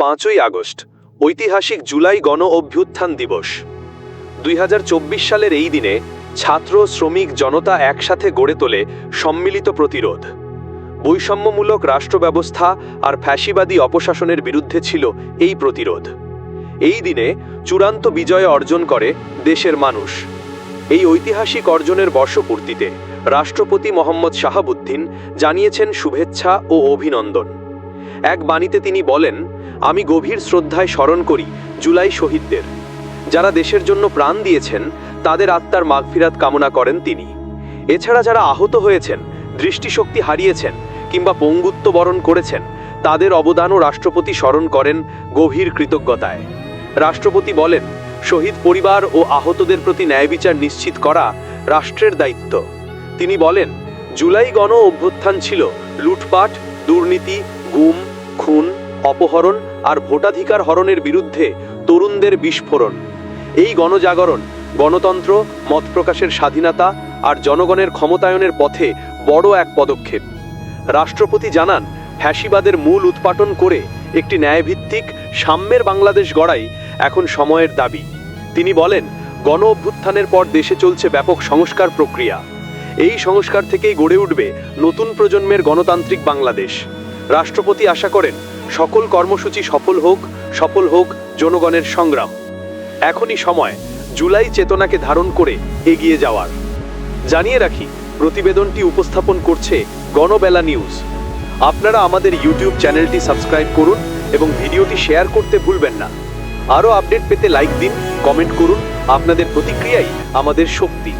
পাঁচই আগস্ট, ঐতিহাসিক জুলাই গণ অভ্যুত্থান দিবস। দুই হাজার চব্বিশ সালের এই দিনে ছাত্র, শ্রমিক, জনতা একসাথে গড়ে তোলে সম্মিলিত প্রতিরোধ। বৈষম্যমূলক রাষ্ট্র ব্যবস্থা আর ফ্যাসিবাদী অপশাসনের বিরুদ্ধে ছিল এই প্রতিরোধ। এই দিনে চূড়ান্ত বিজয় অর্জন করে দেশের মানুষ। এই ঐতিহাসিক অর্জনের বর্ষপূর্তিতে রাষ্ট্রপতি মোহাম্মদ শাহাবুদ্দিন জানিয়েছেন শুভেচ্ছা ও অভিনন্দন। এক বাণীতে তিনি বলেন, আমি গভীর শ্রদ্ধায় স্মরণ করি জুলাই শহীদদের। যারা দেশের জন্য প্রাণ দিয়েছেন, তাদের আত্মার মাগফিরাত কামনা করেন তিনি। এছাড়া যারা আহত হয়েছেন, দৃষ্টিশক্তি হারিয়েছেন কিংবা পঙ্গুত্ব বরণ করেছেন, তাদের অবদানও রাষ্ট্রপতি স্মরণ করেন গভীর কৃতজ্ঞতায়। রাষ্ট্রপতি বলেন, শহীদ পরিবার ও আহতদের প্রতি ন্যায় বিচার নিশ্চিত করা রাষ্ট্রের দায়িত্ব। তিনি বলেন, জুলাই গণ অভ্যুত্থান ছিল লুটপাট, দুর্নীতি, গুম খুন, অপহরণ আর ভোটাধিকার হরণের বিরুদ্ধে তরুণদের বিস্ফোরণ। এই গণজাগরণ, গণতন্ত্র, মত প্রকাশের স্বাধীনতা আর জনগণের ক্ষমতায়নের পথে বড় এক পদক্ষেপ। রাষ্ট্রপতি জানান, ফ্যাসিবাদের মূল উৎপাটন করে একটি ন্যায়ভিত্তিক, সাম্যের বাংলাদেশ গড়াই এখন সময়ের দাবি। তিনি বলেন, গণ অভ্যুত্থানের পর দেশে চলছে ব্যাপক সংস্কার প্রক্রিয়া। এই সংস্কার থেকেই গড়ে উঠবে নতুন প্রজন্মের গণতান্ত্রিক বাংলাদেশ। রাষ্ট্রপতি আশা করেন, সকল কর্মসূচি সফল হোক সফল হোক জনগণের সংগ্রাম। এখনই সময়, জুলাই চেতনাকে ধারণ করে এগিয়ে যাওয়ার। জানিয়ে রাখি, প্রতিবেদনটি উপস্থাপন করছে গণবেলা নিউজ। আপনারা আমাদের ইউটিউব চ্যানেলটি সাবস্ক্রাইব করুন এবং ভিডিওটি শেয়ার করতে ভুলবেন না। আরও আপডেট পেতে লাইক দিন, কমেন্ট করুন। আপনাদের প্রতিক্রিয়াই আমাদের শক্তি।